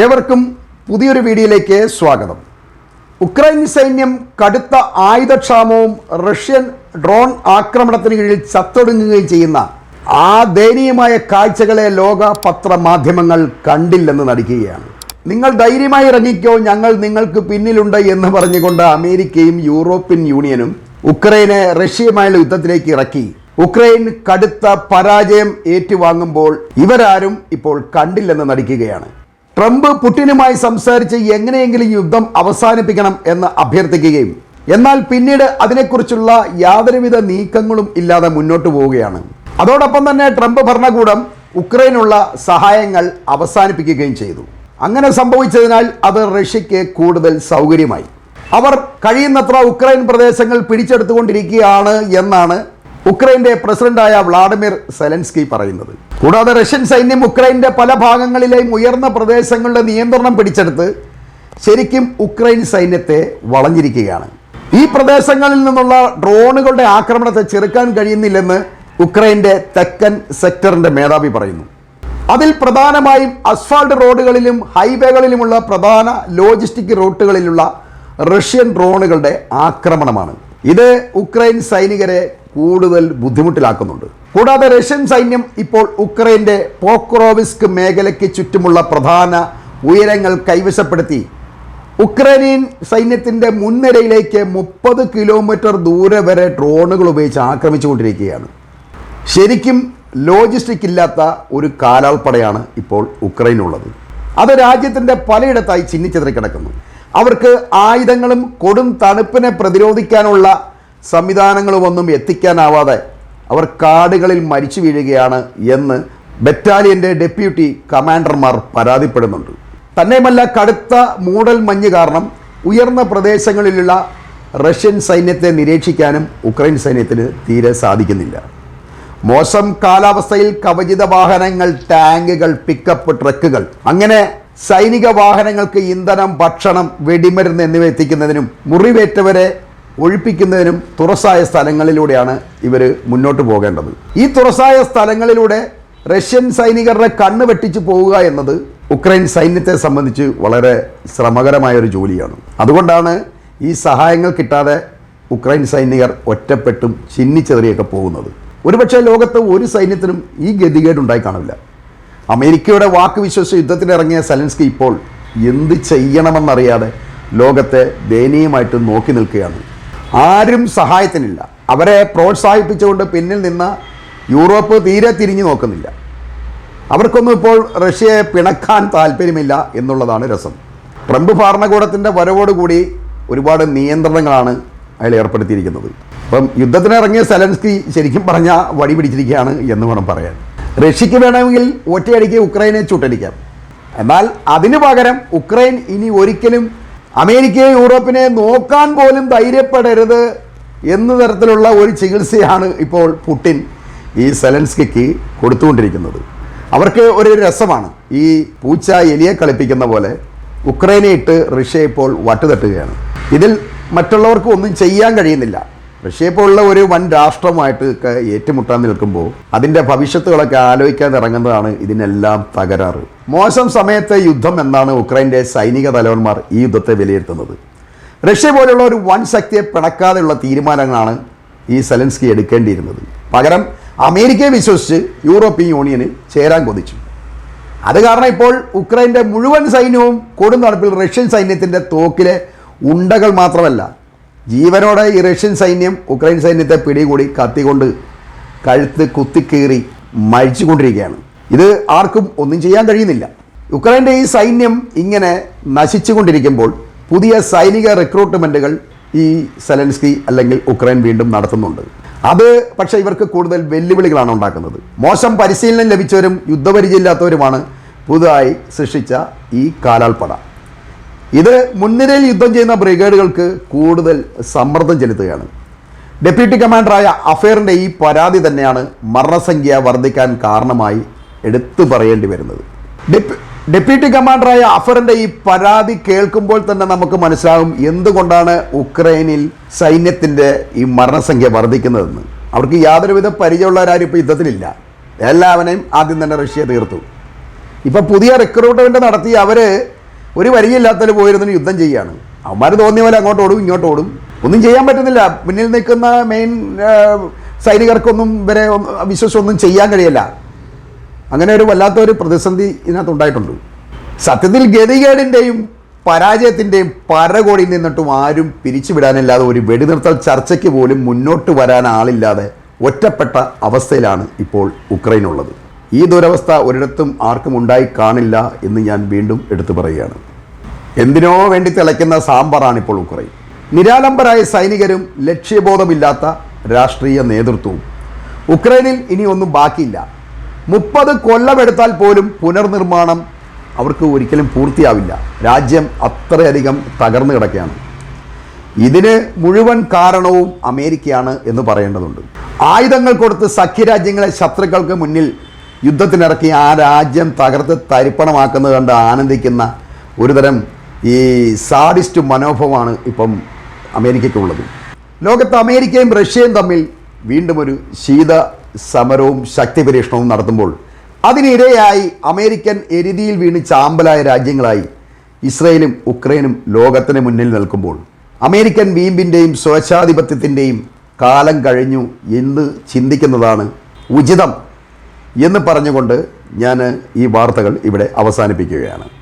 ഏവർക്കും പുതിയൊരു വീഡിയോയിലേക്ക് സ്വാഗതം. ഉക്രൈൻ സൈന്യം കടുത്ത ആയുധക്ഷാമവും റഷ്യൻ ഡ്രോൺ ആക്രമണത്തിന് കീഴിൽ ചത്തൊടുങ്ങുകയും ചെയ്യുന്ന ആ ദയനീയമായ കാഴ്ചകളെ ലോക പത്രമാധ്യമങ്ങൾ കണ്ടില്ലെന്ന് നടിക്കുകയാണ്. നിങ്ങൾ ധൈര്യമായി ഇറങ്ങിക്കോ ഞങ്ങൾ നിങ്ങൾക്ക് പിന്നിലുണ്ട് എന്ന് പറഞ്ഞുകൊണ്ട് അമേരിക്കയും യൂറോപ്യൻ യൂണിയനും ഉക്രൈനെ റഷ്യയുമായുള്ള യുദ്ധത്തിലേക്ക് ഇറക്കി. ഉക്രൈൻ കടുത്ത പരാജയം ഏറ്റുവാങ്ങുമ്പോൾ ഇവരാരും ഇപ്പോൾ കണ്ടില്ലെന്ന് നടിക്കുകയാണ്. ട്രംപ് പുടിനുമായി സംസാരിച്ച് എങ്ങനെയെങ്കിലും യുദ്ധം അവസാനിപ്പിക്കണം എന്ന് അഭ്യർത്ഥിക്കുകയും എന്നാൽ പിന്നീട് അതിനെക്കുറിച്ചുള്ള യാതൊരുവിധ നീക്കങ്ങളും ഇല്ലാതെ മുന്നോട്ട് പോവുകയാണ്. അതോടൊപ്പം തന്നെ ട്രംപ് ഭരണകൂടം ഉക്രൈനുള്ള സഹായങ്ങൾ അവസാനിപ്പിക്കുകയും ചെയ്തു. അങ്ങനെ സംഭവിച്ചതിനാൽ അത് റഷ്യയ്ക്ക് കൂടുതൽ സൗകര്യമായി. അവർ കഴിയുന്നത്ര ഉക്രൈൻ പ്രദേശങ്ങൾ പിടിച്ചെടുത്തുകൊണ്ടിരിക്കുകയാണ് എന്നാണ് ഉക്രൈന്റെ പ്രസിഡന്റായ വ്ളാഡിമിർ സെലൻസ്കി പറയുന്നത്. കൂടാതെ റഷ്യൻ സൈന്യം ഉക്രൈന്റെ പല ഭാഗങ്ങളിലെയും ഉയർന്ന പ്രദേശങ്ങളുടെ നിയന്ത്രണം പിടിച്ചെടുത്ത് ശരിക്കും ഉക്രൈൻ സൈന്യത്തെ വളഞ്ഞിരിക്കുകയാണ്. ഈ പ്രദേശങ്ങളിൽ നിന്നുള്ള ഡ്രോണുകളുടെ ആക്രമണത്തെ ചെറുക്കാൻ കഴിയുന്നില്ലെന്ന് ഉക്രൈന്റെ തെക്കൻ സെക്ടറിന്റെ മേധാവി പറയുന്നു. അതിൽ പ്രധാനമായും അസ്ഫാൾട്ട് റോഡുകളിലും ഹൈവേകളിലുമുള്ള പ്രധാന ലോജിസ്റ്റിക് റൂട്ടുകളിലുള്ള റഷ്യൻ ഡ്രോണുകളുടെ ആക്രമണമാണ്. ഇത് ഉക്രൈൻ സൈനികരെ കൂടുതൽ ബുദ്ധിമുട്ടിലാക്കുന്നുണ്ട്. കൂടാതെ റഷ്യൻ സൈന്യം ഇപ്പോൾ ഉക്രൈന്റെ പോക്രോവിസ്ക് മേഖലയ്ക്ക് ചുറ്റുമുള്ള പ്രധാന ഉയരങ്ങൾ കൈവശപ്പെടുത്തി. ഉക്രൈനിയൻ സൈന്യത്തിന്റെ മുൻനിരയിലേക്ക് മുപ്പത് കിലോമീറ്റർ ദൂരെ വരെ ഡ്രോണുകൾ ഉപയോഗിച്ച് ആക്രമിച്ചുകൊണ്ടിരിക്കുകയാണ്. ശരിക്കും ലോജിസ്റ്റിക് ഇല്ലാത്ത ഒരു കാലാൾപ്പടയാണ് ഇപ്പോൾ ഉക്രൈനുള്ളത്. അത് രാജ്യത്തിന്റെ പലയിടത്തായി ചിന്നിച്ചെതറി കിടക്കുന്നു. അവർക്ക് ആയുധങ്ങളും കൊടും തണുപ്പിനെ പ്രതിരോധിക്കാനുള്ള സംവിധാനങ്ങളുമൊന്നും എത്തിക്കാനാവാതെ അവർ കാടുകളിൽ മരിച്ചു വീഴുകയാണ് എന്ന് ബറ്റാലിയന്റെ ഡെപ്യൂട്ടി കമാൻഡർമാർ പരാതിപ്പെടുന്നുണ്ട്. തന്നെയുമല്ല കടുത്ത മൂടൽ മഞ്ഞ് കാരണം ഉയർന്ന പ്രദേശങ്ങളിലുള്ള റഷ്യൻ സൈന്യത്തെ നിരീക്ഷിക്കാനും ഉക്രൈൻ സൈന്യത്തിന് തീരെ സാധിക്കുന്നില്ല. മോശം കാലാവസ്ഥയിൽ കവചിത വാഹനങ്ങൾ ടാങ്കുകൾ പിക്കപ്പ് ട്രക്കുകൾ അങ്ങനെ സൈനിക വാഹനങ്ങൾക്ക് ഇന്ധനം ഭക്ഷണം വെടിമരുന്ന് എന്നിവ എത്തിക്കുന്നതിനും മുറിവേറ്റവരെ ഒഴിപ്പിക്കുന്നതിനും തുറസായ സ്ഥലങ്ങളിലൂടെയാണ് ഇവർ മുന്നോട്ട് പോകേണ്ടത്. ഈ തുറസായ സ്ഥലങ്ങളിലൂടെ റഷ്യൻ സൈനികരുടെ കണ്ണ് വെട്ടിച്ചു പോവുക എന്നത് ഉക്രൈൻ സൈന്യത്തെ സംബന്ധിച്ച് വളരെ ശ്രമകരമായ ഒരു ജോലിയാണ്. അതുകൊണ്ടാണ് ഈ സഹായങ്ങൾ കിട്ടാതെ ഉക്രൈൻ സൈനികർ ഒറ്റപ്പെട്ടും ചിന്നിച്ചെറിയൊക്കെ പോകുന്നത്. ഒരുപക്ഷെ ലോകത്ത് ഒരു സൈന്യത്തിനും ഈ ഗതികേടുണ്ടായി കാണില്ല. അമേരിക്കയുടെ വാക്ക് വിശ്വസിച്ച് യുദ്ധത്തിനിറങ്ങിയ സെലൻസ്കി ഇപ്പോൾ എന്ത് ചെയ്യണമെന്നറിയാതെ ലോകത്തെ ദയനീയമായിട്ട് നോക്കി നിൽക്കുകയാണ്. ആരും സഹായത്തിനില്ല. അവരെ പ്രോത്സാഹിപ്പിച്ചുകൊണ്ട് പിന്നിൽ നിന്ന് യൂറോപ്പ് തീരെ തിരിഞ്ഞു നോക്കുന്നില്ല. അവർക്കൊന്നും ഇപ്പോൾ റഷ്യയെ പിണക്കാൻ താല്പര്യമില്ല എന്നുള്ളതാണ് രസം. ട്രംപ് ഭരണകൂടത്തിന്റെ വരവോടുകൂടി ഒരുപാട് നിയന്ത്രണങ്ങളാണ് അയാൾ ഏർപ്പെടുത്തിയിരിക്കുന്നത്. അപ്പം യുദ്ധത്തിനിറങ്ങിയ സെലൻസ്കി ശരിക്കും പറഞ്ഞാൽ വടി പിടിച്ചിരിക്കുകയാണ് എന്ന് വേണം പറയാൻ. റഷ്യക്ക് വേണമെങ്കിൽ ഒറ്റയടിക്ക് ഉക്രൈനെ ചുട്ടടിക്കാം. എന്നാൽ അതിനു പകരം ഉക്രൈൻ ഇനി ഒരിക്കലും അമേരിക്കയെ യൂറോപ്പിനെ നോക്കാൻ പോലും ധൈര്യപ്പെടരുത് എന്ന തരത്തിലുള്ള ഒരു ചികിത്സയാണ് ഇപ്പോൾ പുട്ടിൻ ഈ സെലൻസ്കിക്ക് കൊടുത്തുകൊണ്ടിരിക്കുന്നത്. അവർക്ക് ഒരു രസമാണ്. ഈ പൂച്ച എലിയെ കളിപ്പിക്കുന്ന പോലെ ഉക്രൈനെ ഇട്ട് റഷ്യ ഇപ്പോൾ വട്ടുതട്ടുകയാണ്. ഇതിൽ മറ്റുള്ളവർക്ക് ഒന്നും ചെയ്യാൻ കഴിയുന്നില്ല. റഷ്യ പോലുള്ള ഒരു വൻ രാഷ്ട്രമായിട്ട് ഏറ്റുമുട്ടാൻ നിൽക്കുമ്പോൾ അതിന്റെ ഭവിഷ്യത്തുകളൊക്കെ ആലോചിക്കാൻ ഇറങ്ങുന്നതാണ് ഇതിനെല്ലാം തകരാറ്. മോശം സമയത്തെ യുദ്ധം എന്നാണ് ഉക്രൈന്റെ സൈനിക തലവന്മാർ ഈ യുദ്ധത്തെ വിലയിരുത്തുന്നത്. റഷ്യ പോലുള്ള ഒരു വൻ ശക്തിയെ പിണക്കാതെയുള്ള തീരുമാനങ്ങളാണ് ഈ സെലൻസ്കി എടുക്കേണ്ടിയിരുന്നത്. പകരം അമേരിക്കയെ വിശ്വസിച്ച് യൂറോപ്യൻ യൂണിയന് ചേരാൻ കൊതിച്ചു. അത് കാരണം ഇപ്പോൾ ഉക്രൈന്റെ മുഴുവൻ സൈന്യവും കൊടുന്നടപ്പിൽ റഷ്യൻ സൈന്യത്തിന്റെ തോക്കിലെ ഉണ്ടകൾ മാത്രമല്ല ജീവനോടെ ഈ റഷ്യൻ സൈന്യം ഉക്രൈൻ സൈന്യത്തെ പിടികൂടി കത്തിക്കൊണ്ട് കഴുത്ത് കുത്തിക്കീറി മരിച്ചുകൊണ്ടിരിക്കുകയാണ്. ഇത് ആർക്കും ഒന്നും ചെയ്യാൻ കഴിയുന്നില്ല. ഉക്രൈന്റെ ഈ സൈന്യം ഇങ്ങനെ നശിച്ചുകൊണ്ടിരിക്കുമ്പോൾ പുതിയ സൈനിക റിക്രൂട്ട്മെന്റുകൾ ഈ സെലൻസ്കി അല്ലെങ്കിൽ ഉക്രൈൻ വീണ്ടും നടത്തുന്നുണ്ട്. അത് പക്ഷേ ഇവർക്ക് കൂടുതൽ വെല്ലുവിളികളാണ് ഉണ്ടാക്കുന്നത്. മോശം പരിശീലനം ലഭിച്ചവരും യുദ്ധപരിചയമില്ലാത്തവരുമാണ് പുതുതായി സൃഷ്ടിച്ച ഈ കാലാൾപ്പട ഇത് മുൻനിരയിൽ യുദ്ധം ചെയ്യുന്ന ബ്രിഗേഡുകൾക്ക് കൂടുതൽ സമ്മർദ്ദം ചെലുത്തുകയാണ്. ഡെപ്യൂട്ടി കമാൻഡറായ അഫേറിന്റെ ഈ പരാതി തന്നെയാണ് മരണസംഖ്യ വർദ്ധിക്കാൻ കാരണമായി എടുത്തു പറയേണ്ടി വരുന്നത്. ഡെപ്യൂ ഡെപ്യൂട്ടി കമാൻഡറായ അഫറിന്റെ ഈ പരാതി കേൾക്കുമ്പോൾ തന്നെ നമുക്ക് മനസ്സിലാകും എന്തുകൊണ്ടാണ് ഉക്രൈനിൽ സൈന്യത്തിന്റെ ഈ മരണസംഖ്യ വർദ്ധിക്കുന്നതെന്ന്. അവർക്ക് യാതൊരുവിധ പരിചയമുള്ളവരാരും ഇപ്പോൾ യുദ്ധത്തിലില്ല. എല്ലാവരെയും ആദ്യം തന്നെ റഷ്യ തീർത്തു. ഇപ്പോൾ പുതിയ റിക്രൂട്ട്മെന്റ് നടത്തി അവർ ഒരു വരിയില്ലാത്തവർ പോയിരുന്ന യുദ്ധം ചെയ്യുകയാണ് അവന്മാർ തോന്നിയ പോലെ അങ്ങോട്ട് ഓടും ഇങ്ങോട്ട് ഓടും. ഒന്നും ചെയ്യാൻ പറ്റുന്നില്ല. മുന്നിൽ നിൽക്കുന്ന മെയിൻ സൈനികർക്കൊന്നും ഇവരെ വിശ്വസമൊന്നും ചെയ്യാൻ കഴിയില്ല. അങ്ങനെ ഒരു വല്ലാത്ത ഒരു പ്രതിസന്ധി ഇതിനകത്ത് ഉണ്ടായിട്ടുണ്ട് സത്യത്തിൽ ഗതികേടിന്റെയും പരാജയത്തിന്റെയും പരകോടിയിൽ നിന്നിട്ടും ആരും പിരിച്ചുവിടാനില്ലാതെ ഒരു വെടിനിർത്തൽ ചർച്ചയ്ക്ക് പോലും മുന്നോട്ട് വരാൻ ആളില്ലാതെ ഒറ്റപ്പെട്ട അവസ്ഥയിലാണ് ഇപ്പോൾ ഉക്രൈൻ ഉള്ളത്. ഈ ദുരവസ്ഥ ഒരിടത്തും ആർക്കും ഉണ്ടായി കാണില്ല എന്ന് ഞാൻ വീണ്ടും എടുത്തു പറയുകയാണ്. എന്തിനോ വേണ്ടി തിളയ്ക്കുന്ന സാമ്പാറാണ് ഇപ്പോൾ ഉക്രൈൻ. നിരാലംബരായ സൈനികരും ലക്ഷ്യബോധമില്ലാത്ത രാഷ്ട്രീയ നേതൃത്വവും. ഉക്രൈനിൽ ഇനി ഒന്നും ബാക്കിയില്ല. മുപ്പത് കൊല്ലമെടുത്താൽ പോലും പുനർനിർമ്മാണം അവർക്ക് ഒരിക്കലും പൂർത്തിയാവില്ല. രാജ്യം അത്രയധികം തകർന്നു കിടക്കുകയാണ്. ഇതിന് മുഴുവൻ കാരണവും അമേരിക്കയാണ് എന്ന് പറയേണ്ടതുണ്ട്. ആയുധങ്ങൾ കൊടുത്ത് സഖ്യരാജ്യങ്ങളെ ശത്രുക്കൾക്ക് മുന്നിൽ യുദ്ധത്തിനിറക്കി ആ രാജ്യം തകർത്ത് തരിപ്പണമാക്കുന്നത് കണ്ട് ആനന്ദിക്കുന്ന ഒരുതരം ഈ സാഡിസ്റ്റ് മനോഭാവമാണ് ഇപ്പം അമേരിക്കയ്ക്കുള്ളത്. ലോകത്ത് അമേരിക്കയും റഷ്യയും തമ്മിൽ വീണ്ടും ഒരു ശീത സമരവും ശക്തി പരീക്ഷണവും നടത്തുമ്പോൾ അതിനിരയായി അമേരിക്കൻ എരുതിയിൽ വീണ് ചാമ്പലായ രാജ്യങ്ങളായി ഇസ്രയേലും ഉക്രൈനും ലോകത്തിന് മുന്നിൽ നിൽക്കുമ്പോൾ അമേരിക്കൻ വീമ്പിന്റെയും സ്വേച്ഛാധിപത്യത്തിന്റെയും കാലം കഴിഞ്ഞു എന്ന് ചിന്തിക്കുന്നതാണ് ഉചിതം എന്ന് പറഞ്ഞുകൊണ്ട് ഞാൻ ഈ വാർത്തകൾ ഇവിടെ അവസാനിപ്പിക്കുകയാണ്.